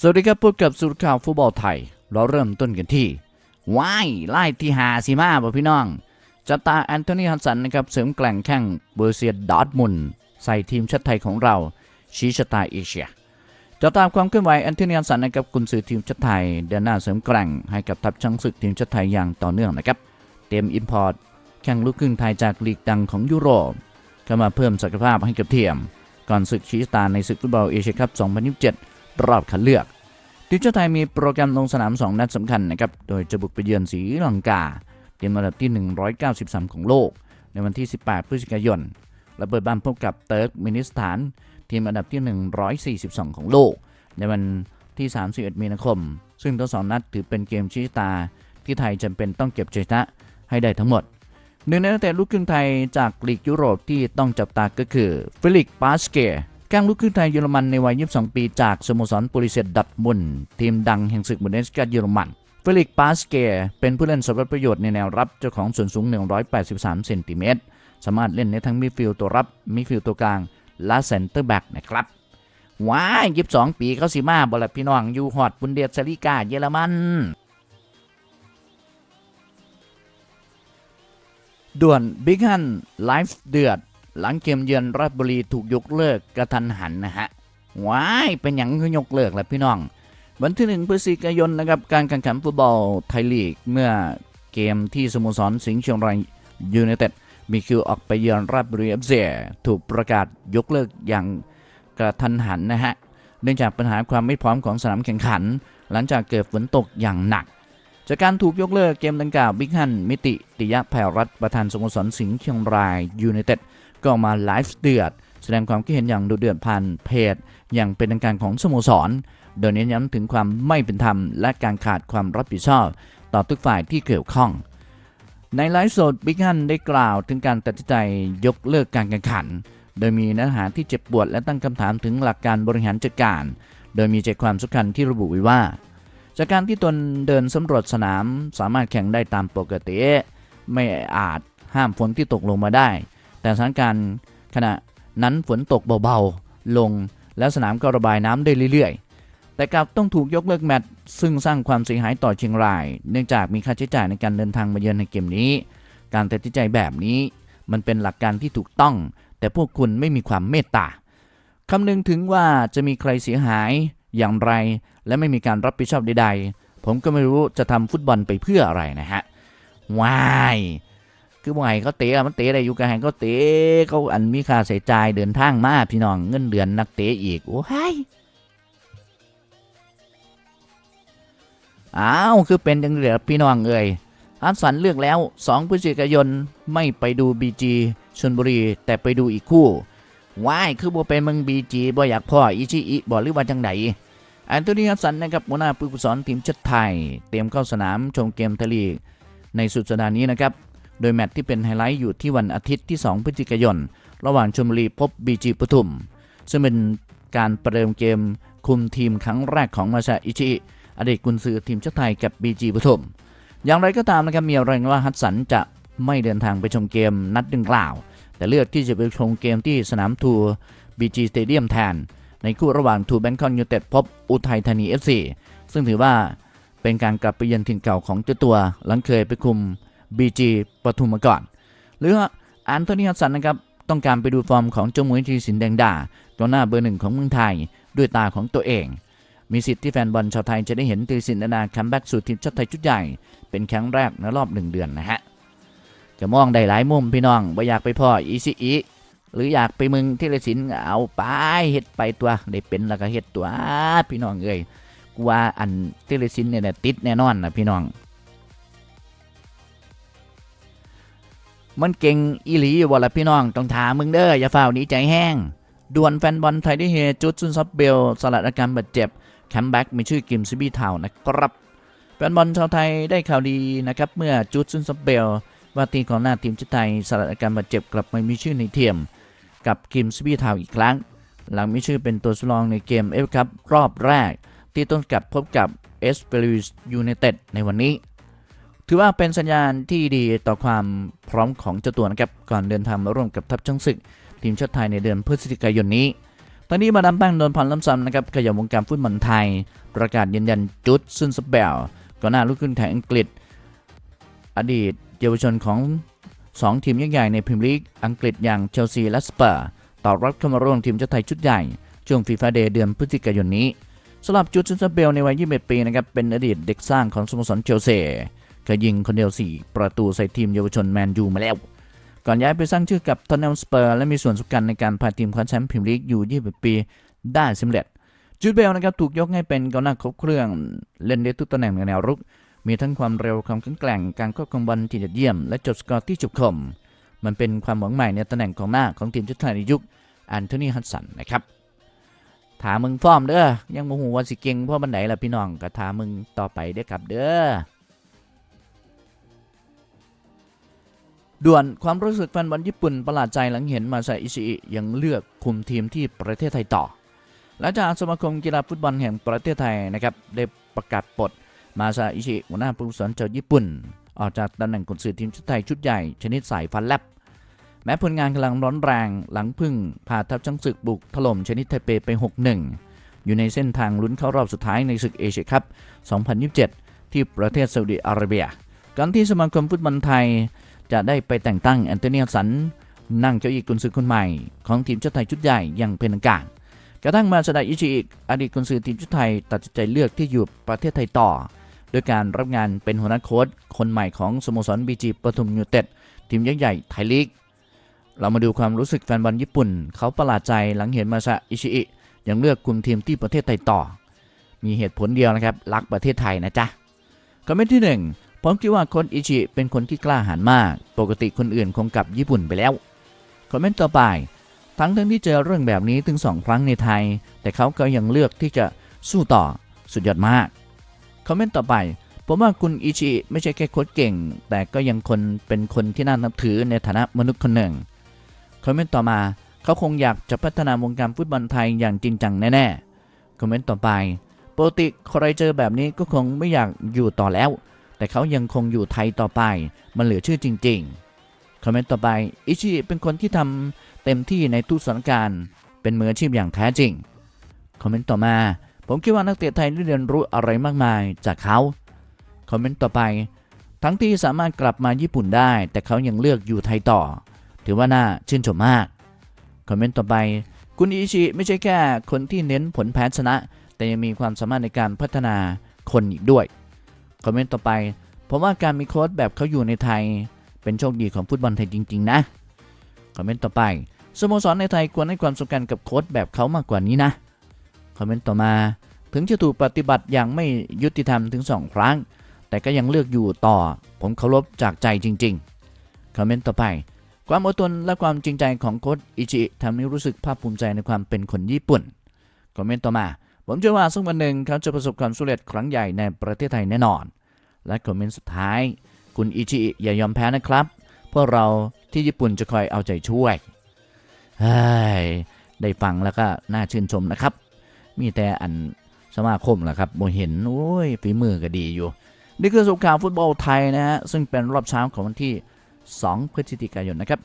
สวัสดีครับพบกับสุดข่าวฟุตบอลไทย เราเริ่มต้นกันที่ว้ายไล่ที่หาสิมาบ่พี่น้องจับตาแอนโทนีฮันสันนะครับเสริมแกล่งแข้งเบอร์เซียดอร์ทมุนใส่ทีมชาติไทยของเราชี้ชะตาเอเชียจะตามความเคลื่อนไหวแอนโทนีฮันสันนะครับกุนซือทีมชาติไทยเดินหน้าเสริมแกล่งให้กับทัพช้างศึกทีมชาติไทยอย่างต่อเนื่องนะครับเตรียมอินพอร์ตแข่งลูกครึ่งไทยจากลีกดังของยุโรปเข้ามาเพิ่มศักยภาพให้กับเทียม ก่อนศึกชี้ชะตาในศึกฟุตบอลเอเชียคัพ2027 รอบคัดเลือกทีมชาติไทยมีโปรแกรมลงสนาม 2 นัดสำคัญนะครับ โดยจะบุกไปเยือนศรีลังกาทีมอันดับที่ 193 ของโลก ในวันที่ 18 พฤศจิกายน และเปิดบ้านพบกับเติร์กมินิสถาน ทีมอันดับที่ 142 ของโลก ในวันที่ 31 มีนาคม ซึ่งทั้งสองนัดถือเป็นเกมชี้ตา ที่ไทยจำเป็นต้องเก็บชัยชนะให้ได้ทั้งหมด หนึ่งในนักเตะลูกครึ่งไทยจากลีกยุโรปที่ต้องจับตาก็คือฟิลิกปาสเก กลางลูกครึ่งไทยเยอรมันในวัย 22 ปีจากสโมสรโปลิเซตดัตมุน ทีมดังแห่งศึกบุนเดสกาเยอรมันเฟลิกปาสเกเป็นผู้เล่นสำหรับประโยชน์ในแนวรับเจ้าของส่วนสูง 183 เซนติเมตร สามารถเล่นในทั้งมิดฟิลด์ตัวรับ มิดฟิลด์ตัวกลาง และเซนเตอร์แบ็กนะครับว้าย22ปีเขาสิมาบอลพี่น้องยูฮอดบุนเดสลิกาเยอรมัน ด่วนบิ๊กฮันไลฟ์เดือด หลังเกมเยือนราชบุรีถูกยกเลิกกระทันหันนะฮะว้ายเป็นอย่างคือยกเลิกแหละพี่น้อง วันที่หนึ่งพฤศจิกายนนะครับการแข่งขันฟุตบอลไทยลีก เมื่อเกมที่สโมสรสิงห์เชียงรายยูไนเต็ดมีคิวออกไปเยือนราชบุรีเอฟซีถูกประกาศยกเลิกอย่างกระทันหันนะฮะเนื่องจากปัญหาความไม่พร้อมของสนามแข่งขัน หลังจากเกิดฝนตกอย่างหนัก จากการถูกยกเลิกเกมดังกล่าวบิ๊กฮันมิติติยะแผ่วรัฐประธานสโมสรสิงห์เชียงรายยูไนเต็ด ก็ออกมาไลฟ์เดือด แสดงความคิดเห็นอย่างดุเดือดผ่านเพจ อย่างเป็นทางการของสโมสร โดยเน้นย้ำถึงความไม่เป็นธรรม และการขาดความรับผิดชอบ ต่อทุกฝ่ายที่เกี่ยวข้อง ในไลฟ์สดบิ๊กฮันได้กล่าวถึงการตัดสินใจยกเลิกการแข่งขัน โดยมีเนื้อหาที่เจ็บปวดและตั้งคำถามถึงหลักการบริหารจัดการ โดยมีใจความสำคัญที่ระบุไว้ว่า จากการที่ตนเดินสำรวจสนามสามารถแข่งได้ตามปกติ ไม่อาจห้ามฝนที่ตกลงมาได้ แต่สถานการณ์ขณะนั้นฝนตกเบาๆ ลงแล้วสนามก็ระบายน้ำได้เรื่อยๆ แต่กลับต้องถูกยกเลิกแมตช์ซึ่งสร้างความเสียหายต่อเชียงราย เนื่องจากมีค่าใช้จ่ายในการเดินทางมาเยือนในเกมนี้ การตัดสินใจแบบนี้ มันเป็นหลักการที่ถูกต้อง แต่พวกคุณไม่มีความเมตตาคำนึงถึงว่าจะมีใครเสียหายอย่างไร และไม่มีการรับผิดชอบใดๆ ผมก็ไม่รู้จะทำฟุตบอลไปเพื่ออะไรนะฮะว้าย คือบ่ไงเขาเตะมันเตะได้อยู่กับแหงเขาเตะเขาอันมีค่าใช้จ่ายเดินทางมาพี่น้องเงินเดือนนักเตะอีกโอ้ยอ้าวคือเป็นจังเหลือพี่น้องเอ่ยฮัสสันเลือกแล้ว 2พฤศจิกายนไม่ไปดูบีจีชนบุรี แต่ไปดูอีกคู่ว้ายคือบ่ไปเมืองบีจีบ่อยากพ่ออิชิอิบ่หรือว่าจังไดแอนโทนีฮัสสันนะครับหัวหน้าผู้ฝึกสอนทีมชาติไทย เตรียมเข้าสนามชมเกมทะเลในสุดสัปดาห์นี้นะครับ โดยแมตช์ที่เป็นไฮไลท์อยู่ที่วันอาทิตย์ที่ 2 พฤศจิกายน ระหว่างชมบุรีพบบีจีปทุม ซึ่งเป็นการประเดิมเกมคุมทีมครั้งแรกของมาซาอิชิอดีตกุนซือทีมชาติไทยกับบีจีปทุม อย่างไรก็ตามนะครับมีรายงานว่าฮัสสันจะไม่เดินทางไปชมเกมนัดดังกล่าว แต่เลือกที่จะไปชมเกมที่สนามทูบีจีสเตเดียมแทน ในคู่ระหว่างทูแบงคอกยูเต็ดพบอุทัยธานี FC ซึ่งถือว่าเป็นการกลับไปเยือนถิ่นเก่าของเจ้าตัว หลังเคยไปคุม BG ปทุมมาก่อน หรือว่าแอนโทนีฮัสสันนะครับต้องการไปดูฟอร์มของเจ้ามุ้ยทีสินแดงดากองหน้าเบอร์หนึ่งของเมืองไทย ด้วยตาของตัวเอง มีสิทธิ์ที่แฟนบอลชาวไทยจะได้เห็นทีสินแดงดาคัมแบ็กสู่ทีมชาติไทยชุดใหญ่ เป็นครั้งแรกในรอบหนึ่งเดือนนะฮะจะมองได้หลายมุมพี่น้องว่าอยากไปพ่ออีซีอีหรืออยากไปมึงที่ละสินเอาไปเฮ็ดไปตัวได้เป็นแล้วก็เฮ็ดตัวพี่น้องเอ้ยกูว่าอันที่ละสินเนี่ยติดแน่นอนนะพี่น้อง มันเก่งอีหลีอยู่บ่ละพี่น้องต้องถามมึงเด้ออย่าฝ้าวหนีใจแห้งด่วนแฟนบอลไทยที่เฮจุดซุนซับเบลสลัดอาการบาดเจ็บแคมแบ็กมีชื่อกิมซิบี้เทานะครับแฟนบอลชาวไทยได้ข่าวดีนะครับเมื่อจุดซุนซับเบลว่าทีมของหน้าทีมชาติไทยสลัดอาการบาดเจ็บกลับมามีชื่อในเทียม กับกิมสบีทาวอีกครั้ง หลังมีชื่อเป็นตัวสำรองในเกมเอฟคัพรอบแรก ที่ต้นกับพบกับเอสเปริสยูไนเต็ดในวันนี้ ถือว่าเป็นสัญญาณที่ดีต่อความพร้อมของเจ้าตัวนะครับก่อนเดินทางมาร่วมกับทัพช้างศึก ทีมชาติไทยในเดือนพฤศจิกายนนี้ ตอนนี้มาดามแป้งโดนพันล้ำซ้ำนะครับขยับวงการฟุตบอลไทย ประกาศยืนยันจุดซึนสเปลก่อนหน้าลูกครึ่งไทยอังกฤษ อดีตเยาวชนของ 2 ทีมยักษ์ใหญ่ในพรีเมียร์ลีกอังกฤษอย่างเชลซีและสเปอร์ตอบรับเข้ามาร่วมทีมชาติไทยชุดใหญ่ช่วงฟีฟ่าเดย์เดือนพฤศจิกายนนี้สำหรับจุดซึนสเปลในวัย 21 ปีนะครับเป็นอดีตเด็กสร้างของสโมสรเชลซี เคยยิงคนเดียว 4 ประตูใส่ทีมเยาวชนแมนยูมาแล้ว ก่อนย้ายไปสร้างชื่อกับทอนเนลสเปอร์และมีส่วนสำคัญในการพาทีมคว้าแชมป์พรีเมียร์ลีกอยู่21ปี ได้สำเร็จจูดเบลนะครับถูกยกให้เป็นกองหน้าครบเครื่องเล่นได้ทุกตำแหน่งในแนวรุก มีทั้งความเร็วความแข็งแกร่งการควบคุมบอลที่ยอดเยี่ยม และจบสกอร์ที่จุบคม มันเป็นความหวังใหม่ในตำแหน่งของหน้าของทีมชุดไทยในยุคแอนโทนีฮัตสันนะครับถามมึงฟอร์มเด้อยังโมโหว่าสิเก่งเพราะบันไดล่ะพี่น้องก็ถามมึงต่อไปเด้อครับเด้อ ด่วนความรู้สึกแฟนบอลญี่ปุ่นประหลาดใจหลังเห็นมาซาอิชิอิยังเลือกคุมทีมที่ประเทศไทยต่อและจากสมาคมกีฬาฟุตบอลแห่งประเทศไทยนะครับได้ประกาศปลดมาซาอิชิหัวหน้าผู้ฝึกสอนจากญี่ปุ่น ออกจากตำแหน่งกุนซือทีมชุดไทยชุดใหญ่ ชนิดสายฟันแลบแม้ผลงานกำลังร้อนแรงหลังพึ่งพาทัพช้างศึกบุกถล่มชนิดไทเปไป 6-1 อยู่ในเส้นทางลุ้นเข้ารอบสุดท้ายในศึกเอเชียคัพ 2027 ที่ประเทศซาอุดิอาระเบียก่อนที่สมาคมฟุตบอลไทย จะได้ไปแต่งตั้งแอนโตนีสันนั่งเก้าอี้กุนซือคนใหม่ ของทีมชาติไทยชุดใหญ่อย่างเป็นทางการกระทั่งมาสดาอิชิอิอดีตกุนซือทีมชาติไทยตัดสินใจเลือกที่อยู่ประเทศไทยต่อโดยการรับงานเป็นหัวหน้าโค้ชคนใหม่ของสโมสรบีจีปทุมยูเต็ด ทีมยักษ์ใหญ่ไทยลีก เรามาดูความรู้สึกแฟนบอลญี่ปุ่น เขาประหลาดใจหลังเห็นมาซาอิชิอิยังเลือกคุมทีมที่ประเทศไทยต่อ มีเหตุผลเดียวนะครับ รักประเทศไทยนะจ๊ะคอมเมนต์ที่หนึ่ง ผมคิดว่าโค้ชอิชิเป็นคนที่กล้าหาญมาก ปกติคนอื่นคงกลับญี่ปุ่นไปแล้ว คอมเมนต์ต่อไป ทั้งทั้งที่เจอเรื่องแบบนี้ถึงสองครั้งในไทย แต่เขาก็ยังเลือกที่จะสู้ต่อสุดยอดมาก คอมเมนต์ต่อไปผมว่าคุณอิชิไม่ใช่แค่โค้ชเก่ง แต่ก็ยังคนเป็นคนที่น่านับถือในฐานะมนุษย์คนหนึ่ง คอมเมนต์ต่อมาเขาคงอยากจะพัฒนาวงการฟุตบอลไทยอย่างจริงจังแน่ๆ คอมเมนต์ต่อไปปกติใครเจอแบบนี้ก็คงไม่อยากอยู่ต่อแล้ว แต่เขายังคงอยู่ไทยต่อไป มันเหลือชื่อจริงๆ คอมเมนต์ต่อไป อิชิเป็นคนที่ทำเต็มที่ในทุกสถานการณ์ เป็นมืออาชีพอย่างแท้จริง คอมเมนต์ต่อมา ผมคิดว่านักเตะไทยได้เรียนรู้อะไรมากมายจากเขา คอมเมนต์ต่อไป ทั้งที่สามารถกลับมาญี่ปุ่นได้ แต่เขายังเลือกอยู่ไทยต่อ ถือว่าน่าชื่นชมมาก คอมเมนต์ต่อไป คุณอิชิไม่ใช่แค่คนที่เน้นผลแพ้ชนะ แต่ยังมีความสามารถในการพัฒนาคนอีกด้วย คอมเมนต์ต่อไป ผมว่าการมีโค้ชแบบเขาอยู่ในไทย เป็นโชคดีของฟุตบอลไทยจริง ๆ นะ คอมเมนต์ต่อไปสโมสรในไทยควรให้ความสำคัญกับโค้ชแบบเขามากกว่านี้นะ คอมเมนต์ต่อมา ถึงจะถูกปฏิบัติอย่างไม่ยุติธรรมถึง 2 ครั้ง แต่ก็ยังเลือกอยู่ต่อ ผมเคารพจากใจจริง ๆ คอมเมนต์ต่อไป ความอดทนและความจริงใจของโค้ชอิจิทำให้รู้สึกภาคภูมิใจในความเป็นคนญี่ปุ่น คอมเมนต์ต่อมา ผมเชื่อว่าสักวันหนึ่งเขาจะประสบความสำเร็จครั้งใหญ่ในประเทศไทยแน่นอน และคอมเมนต์สุดท้าย คุณอิจิอย่ายอมแพ้นะครับ พวกเราที่ญี่ปุ่นจะคอยเอาใจช่วยได้ฟังแล้วก็น่าชื่นชมนะครับ มีแต่อันสมาคมแหละครับโมเห็นโอ้ยฝีมือก็ดีอยู่ นี่คือสุขข่าวฟุตบอลไทยนะฮะซึ่งเป็นรอบเช้าของวันที่ 2 พฤศจิกายนนะครับ